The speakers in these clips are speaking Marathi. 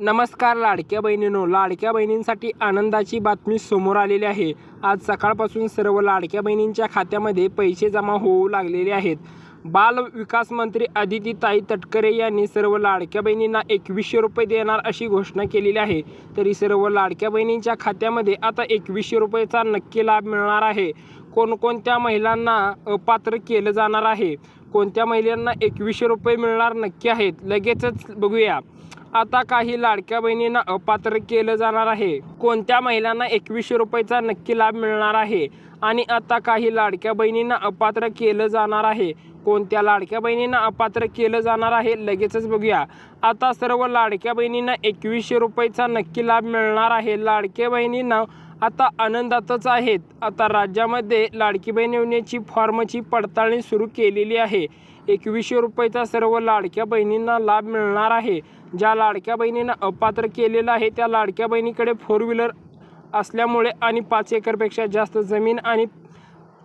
नमस्कार लाडक्या बहिणीनो. लाडक्या बहिणींसाठी आनंदाची बातमी समोर आलेली आहे. आज सकाळपासून सर्व लाडक्या बहिणींच्या खात्यामध्ये पैसे जमा होऊ लागलेले आहेत. बाल विकास मंत्री अदिती ताई तटकरे यांनी सर्व लाडक्या बहिणींना एकवीसशे रुपये देणार अशी घोषणा केलेली आहे. तरी सर्व लाडक्या बहिणींच्या खात्यामध्ये आता एकवीसशे रुपयेचा नक्की लाभ मिळणार आहे. कोणकोणत्या महिलांना अपात्र केलं जाणार आहे? कोणत्या महिलांना एकवीसशे रुपये मिळणार नक्की आहेत? लगेचच बघूया. आता काही लाडक्या बहिणींना अपात्र केलं जाणार आहे. कोणत्या महिलांना एकवीसशे रुपयाचा नक्की लाभ मिळणार आहे? आणि आता काही लाडक्या बहिणींना अपात्र केलं जाणार आहे. कोणत्या लाडक्या बहिणींना अपात्र केलं जाणार आहे? लगेचच बघूया. आता सर्व लाडक्या बहिणींना एकवीसशे रुपयाचा नक्की लाभ मिळणार आहे. लाडक्या बहिणींना आता आनंदातच आहेत. आता राज्यामध्ये लाडकी बहीण योजनेची फॉर्मची पडताळणी सुरू केलेली आहे. एकवीसशे रुपयाचा सर्व लाडक्या बहिणींना लाभ मिळणार आहे. ज्या लाडक्या बहिणींना अपात्र केलेलं आहे त्या लाडक्या बहिणीकडे फोर व्हीलर असल्यामुळे आणि पाच एकरपेक्षा जास्त जमीन आणि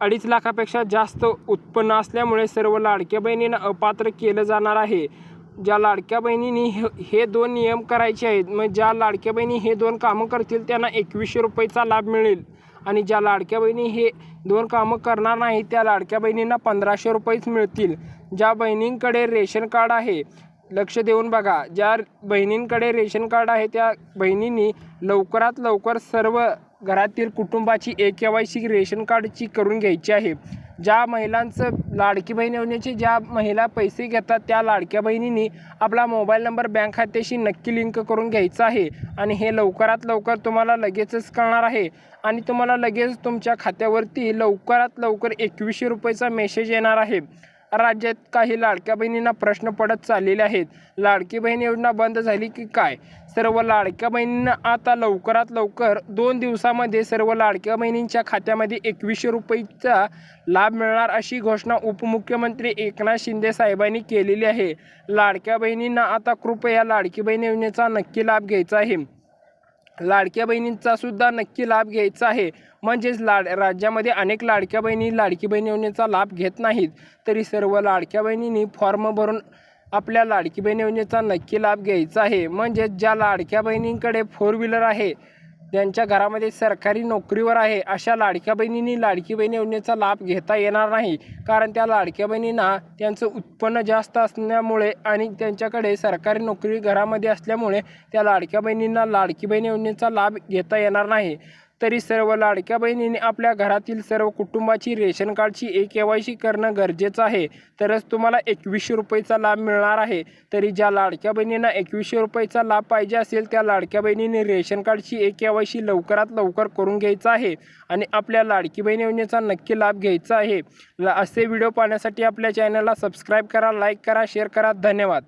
अडीच लाखापेक्षा जास्त उत्पन्न असल्यामुळे सर्व लाडक्या बहिणींना अपात्र केलं जाणार आहे. ज्या लाडक्या बहिणींनी हे हे दोन नियम करायचे आहेत मग ज्या लाडक्या बहिणी हे दोन कामं करतील त्यांना एकवीसशे रुपयेचा लाभ मिळेल. आणि ज्या लाडक्या बहिणी हे दोन कामं करणार नाही त्या लाडक्या बहिणींना पंधराशे रुपयेच मिळतील. ज्या बहिणींकडे रेशन कार्ड आहे लक्ष देऊन बघा ज्या बहिणींकडे रेशन कार्ड आहे त्या बहिणींनी लवकरात लवकर सर्व घरातील कुटुंबाची E K Y C ration कार्डची करून घ्यायची आहे. ज्या महिलांचं लाडकी बहीण योजनेचे ज्या महिला पैसे घेतात त्या लाडक्या बहिणींनी आपला मोबाईल नंबर बँक खात्याशी नक्की लिंक करून घ्यायचा आहे. आणि हे लवकरात लवकर तुम्हाला लगेचच कळणार आहे. आणि तुम्हाला लगेच तुमच्या खात्यावरती लवकरात लवकर एकवीसशे रुपयेचा मेसेज येणार आहे. राज्यात काही लाडक्या बहिणींना प्रश्न पडत चाललेले आहेत. लाडकी बहीण योजना बंद झाली की काय? सर्व लाडक्या बहिणींना आता लवकरात लवकर दोन दिवसामध्ये सर्व लाडक्या बहिणींच्या खात्यामध्ये एकवीसशे रुपयेचा लाभ मिळणार अशी घोषणा उपमुख्यमंत्री एकनाथ शिंदे साहेबांनी केलेली आहे. लाडक्या बहिणींना आता कृपया लाडकी बहीण योजनेचा नक्की लाभ घ्यायचा आहे. लाडक्या बहिणींचा सुद्धा नक्की लाभ घ्यायचा आहे. म्हणजेच लाड राज्यामध्ये अनेक लाडक्या बहिणी लाडकी बहीण योजनेचा लाभ घेत नाहीत. तरी सर्व लाडक्या बहिणींनी फॉर्म भरून आपल्या लाडकी बहीण योजनेचा नक्की लाभ घ्यायचा आहे. म्हणजेच ज्या लाडक्या बहिणींकडे फोर व्हीलर आहे त्यांच्या घरामध्ये सरकारी नोकरीवर आहे अशा लाडक्या बहिणींनी लाडकी बहीण योजनेचा लाभ घेता येणार नाही. कारण त्या लाडक्या बहिणींना त्यांचं उत्पन्न जास्त असल्यामुळे आणि त्यांच्याकडे सरकारी नोकरी घरामध्ये असल्यामुळे त्या लाडक्या बहिणींना लाडकी बहीण योजनेचा लाभ घेता येणार नाही. तरी सर्व लाडक्या बहिणींनी आपल्या घरातील सर्व कुटुंबाची रेशन कार्डची ए के वाय सी करणं गरजेचं आहे. तरच तुम्हाला एकवीसशे रुपयेचा लाभ मिळणार आहे. तरी ज्या लाडक्या बहिणींना एकवीसशे रुपयेचा लाभ पाहिजे असेल त्या लाडक्या बहिणींनी रेशन कार्डची ए के वाय सी लवकरात लवकर करून घ्यायचं आहे आणि आपल्या लाडकी बहीण योजनेचा नक्की लाभ घ्यायचा आहे. असे व्हिडिओ पाहण्यासाठी आपल्या चॅनलला सबस्क्राईब करा लाईक करा शेअर करा. धन्यवाद.